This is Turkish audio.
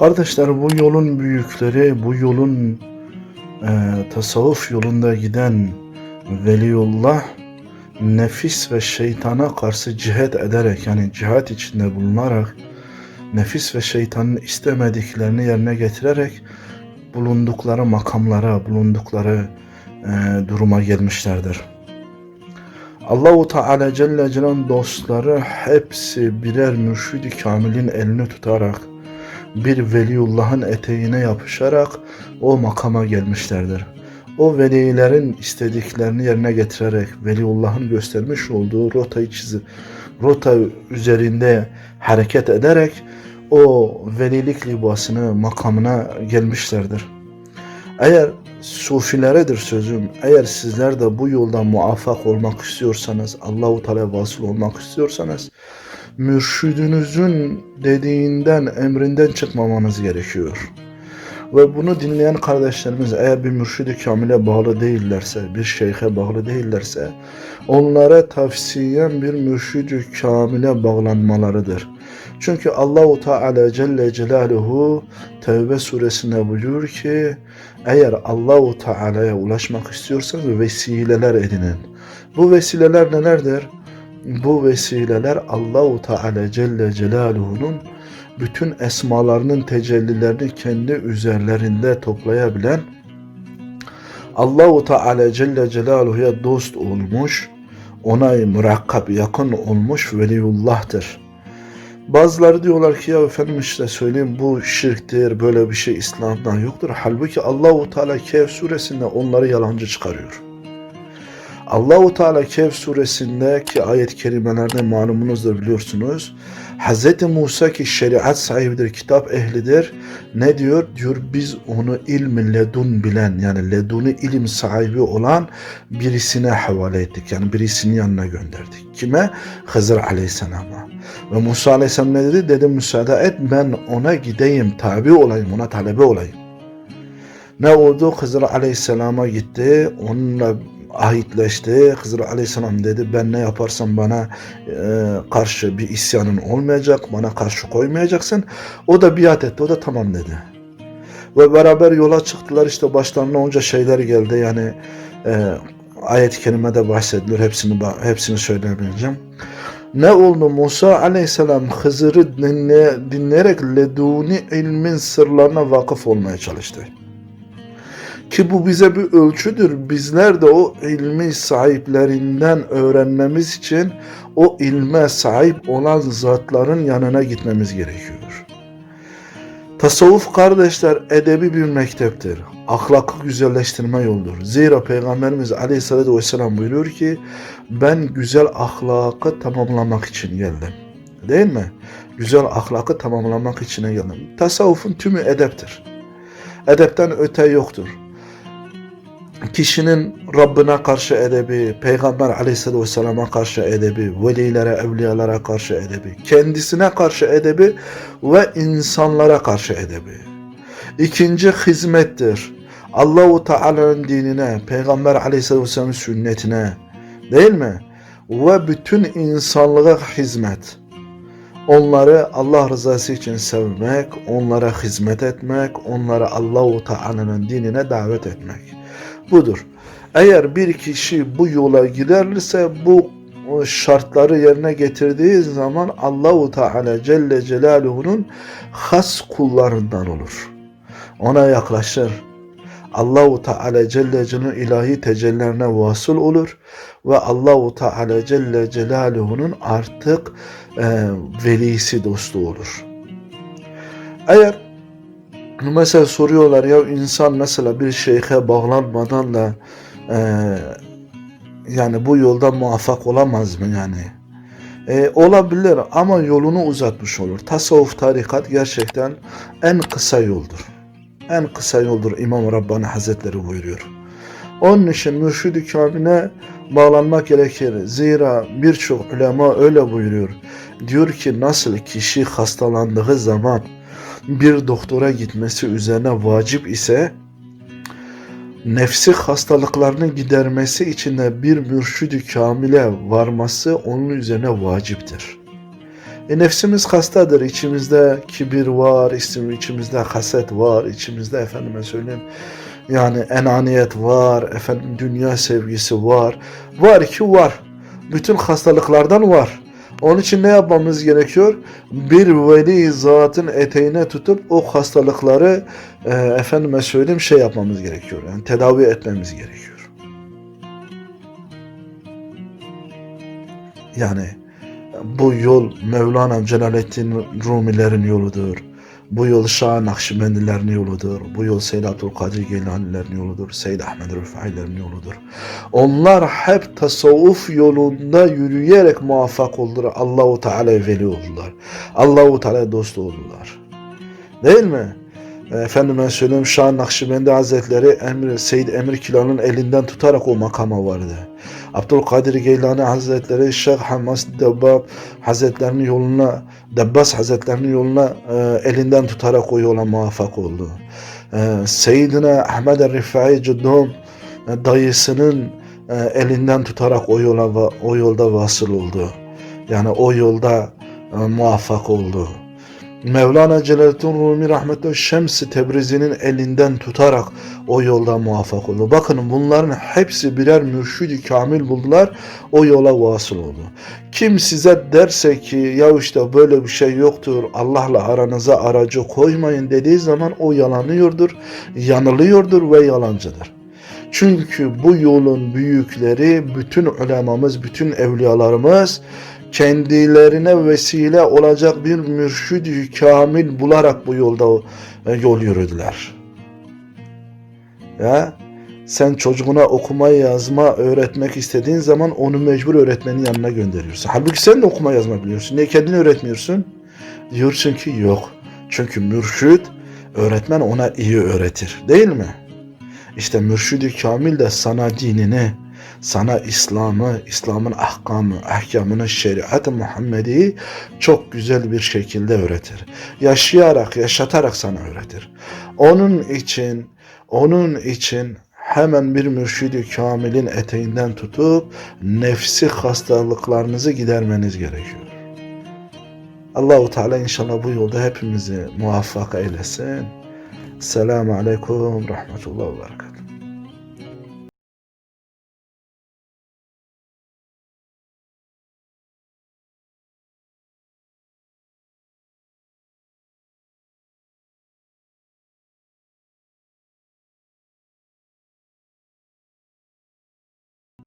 Kardeşler bu yolun büyükleri, bu yolun e, tasavvuf yolunda giden Veliullah nefis ve şeytana karşı cihet ederek yani cihat içinde bulunarak nefis ve şeytanın istemediklerini yerine getirerek bulundukları makamlara, bulundukları e, duruma gelmişlerdir. Allahu Teala Celle Celal'in dostları hepsi birer mürşidi kamilin elini tutarak bir veliullahın eteğine yapışarak o makama gelmişlerdir. O velilerin istediklerini yerine getirerek veliullahın göstermiş olduğu rotayı çizip rota üzerinde hareket ederek o velilik libasını makamına gelmişlerdir. Eğer sufileredir sözüm. Eğer sizler de bu yolda muvaffak olmak istiyorsanız, Allahu Teala vasıl olmak istiyorsanız mürşidinizin dediğinden, emrinden çıkmamanız gerekiyor. Ve bunu dinleyen kardeşlerimiz eğer bir mürşidi kamile bağlı değillerse, bir şeyhe bağlı değillerse, onlara tavsiyem bir mürşidi kamile bağlanmalarıdır. Çünkü Allahu Teala Celle Celaluhu Tevbe suresinde buyuruyor ki eğer Allahu Teala'ya ulaşmak istiyorsanız vesileler edinin. Bu vesileler nelerdir? Bu vesileler Allahu Teala Celle Celaluhu'nun bütün esmalarının tecellilerini kendi üzerlerinde toplayabilen Allahu Teala Celle Celaluhu'ya dost olmuş, ona murakkab yakın olmuş veliullah'tır. Bazıları diyorlar ki ya efendim işte söyleyeyim bu şirktir, böyle bir şey İslam'dan yoktur. Halbuki Allahu Teala Kehf suresinde onları yalancı çıkarıyor. Allahu Teala Kehf suresindeki ayet-i kerimelerde malumunuzdur biliyorsunuz. Hz. Musa ki şeriat sahibidir, kitap ehlidir. Ne diyor? Diyor biz onu ilmi ledun bilen yani leduni ilim sahibi olan birisine havale ettik. Yani birisinin yanına gönderdik. Kime? Hızır Aleyhisselam'a. Ve Musa Aleyhisselam ne dedi? Dedi müsaade et ben ona gideyim, tabi olayım, ona talebe olayım. Ne oldu? Hızır Aleyhisselam'a gitti. Onunla ahitleşti. Hızır Aleyhisselam dedi ben ne yaparsam bana e, karşı bir isyanın olmayacak, bana karşı koymayacaksın. O da biat etti, o da tamam dedi. Ve beraber yola çıktılar işte başlarına onca şeyler geldi yani e, ayet-i kerimede bahsedilir hepsini hepsini söylemeyeceğim. Ne oldu Musa aleyhisselam Hızır'ı dinle, dinleyerek leduni ilmin sırlarına vakıf olmaya çalıştı. Ki bu bize bir ölçüdür. Bizler de o ilmi sahiplerinden öğrenmemiz için o ilme sahip olan zatların yanına gitmemiz gerekiyor. Tasavvuf kardeşler edebi bir mekteptir. Ahlakı güzelleştirme yoldur. Zira Peygamberimiz Aleyhisselatü Vesselam buyuruyor ki ben güzel ahlakı tamamlamak için geldim. Değil mi? Güzel ahlakı tamamlamak için geldim. Tasavvufun tümü edeptir. Edepten öte yoktur kişinin Rabbine karşı edebi, Peygamber aleyhisselatü vesselama karşı edebi, velilere, evliyalara karşı edebi, kendisine karşı edebi ve insanlara karşı edebi. İkinci hizmettir. Allahu Teala'nın dinine, Peygamber aleyhisselatü vesselamın sünnetine değil mi? Ve bütün insanlığa hizmet. Onları Allah rızası için sevmek, onlara hizmet etmek, onları Allahu Teala'nın dinine davet etmek budur. Eğer bir kişi bu yola giderse bu şartları yerine getirdiği zaman Allahu Teala Celle Celaluhu'nun has kullarından olur. Ona yaklaşır. Allahu Teala Celle Celaluhu ilahi tecellilerine vasıl olur ve Allahu Teala Celle Celaluhu'nun artık e, velisi dostu olur. Eğer mesela soruyorlar ya insan mesela bir şeyhe bağlanmadan da e, yani bu yolda muvaffak olamaz mı yani? E, olabilir ama yolunu uzatmış olur. Tasavvuf tarikat gerçekten en kısa yoldur. En kısa yoldur İmam Rabbani Hazretleri buyuruyor. Onun için mürşid-i kamine bağlanmak gerekir. Zira birçok ulema öyle buyuruyor. Diyor ki nasıl kişi hastalandığı zaman bir doktora gitmesi üzerine vacip ise nefsi hastalıklarını gidermesi için de bir mürşidi kamile varması onun üzerine vaciptir. E, nefsimiz hastadır. İçimizde kibir var, içimizde haset var, içimizde efendime söyleyeyim yani enaniyet var, efendim dünya sevgisi var. Var ki var. Bütün hastalıklardan var. Onun için ne yapmamız gerekiyor? Bir veli zatın eteğine tutup o hastalıkları e, efendime söyleyeyim şey yapmamız gerekiyor. Yani tedavi etmemiz gerekiyor. Yani bu yol Mevlana Celaleddin Rumilerin yoludur. Bu yol Şah Nakşibendilerin yoludur. Bu yol Seyyid Abdülkadir Geylanilerin yoludur. Seyyid Ahmed Rıfai'lerin yoludur. Onlar hep tasavvuf yolunda yürüyerek muvaffak oldular. Allahu Teala veli oldular. Allahu Teala dost oldular. Değil mi? Efendime söyleyeyim Şah Nakşibendi Hazretleri Emir, Seyyid Emir Kilan'ın elinden tutarak o makama vardı. Abdülkadir Geylani Hazretleri Şeyh Hamas Debbab Hazretlerinin yoluna Debbas Hazretlerinin yoluna e, elinden tutarak o yola muvaffak oldu. E, Seyyidina Ahmed el-Rifai Cüddum e, dayısının e, elinden tutarak o yola o yolda vasıl oldu. Yani o yolda e, muvaffak oldu. Mevlana Celaleddin Rumi rahmetli Şems-i Tebrizi'nin elinden tutarak o yolda muvaffak oldu. Bakın bunların hepsi birer mürşidi kamil buldular. O yola vasıl oldu. Kim size derse ki ya işte böyle bir şey yoktur. Allah'la aranıza aracı koymayın dediği zaman o yalanıyordur, yanılıyordur ve yalancıdır. Çünkü bu yolun büyükleri, bütün ulemamız, bütün evliyalarımız kendilerine vesile olacak bir mürşid kamil bularak bu yolda e, yol yürüdüler. Ya sen çocuğuna okuma yazma öğretmek istediğin zaman onu mecbur öğretmenin yanına gönderiyorsun. Halbuki sen de okuma yazma biliyorsun. Niye kendin öğretmiyorsun? Diyorsun ki yok. Çünkü mürşid öğretmen ona iyi öğretir. Değil mi? İşte mürşidi kamil de sana dinini, sana İslam'ı, İslam'ın ahkamı, ahkamını, şeriat-ı Muhammedi çok güzel bir şekilde öğretir. Yaşayarak, yaşatarak sana öğretir. Onun için, onun için hemen bir mürşidi kamilin eteğinden tutup nefsi hastalıklarınızı gidermeniz gerekiyor. Allahu Teala inşallah bu yolda hepimizi muvaffak eylesin. Selamun Aleyküm Rahmetullah ve Berekatuhu.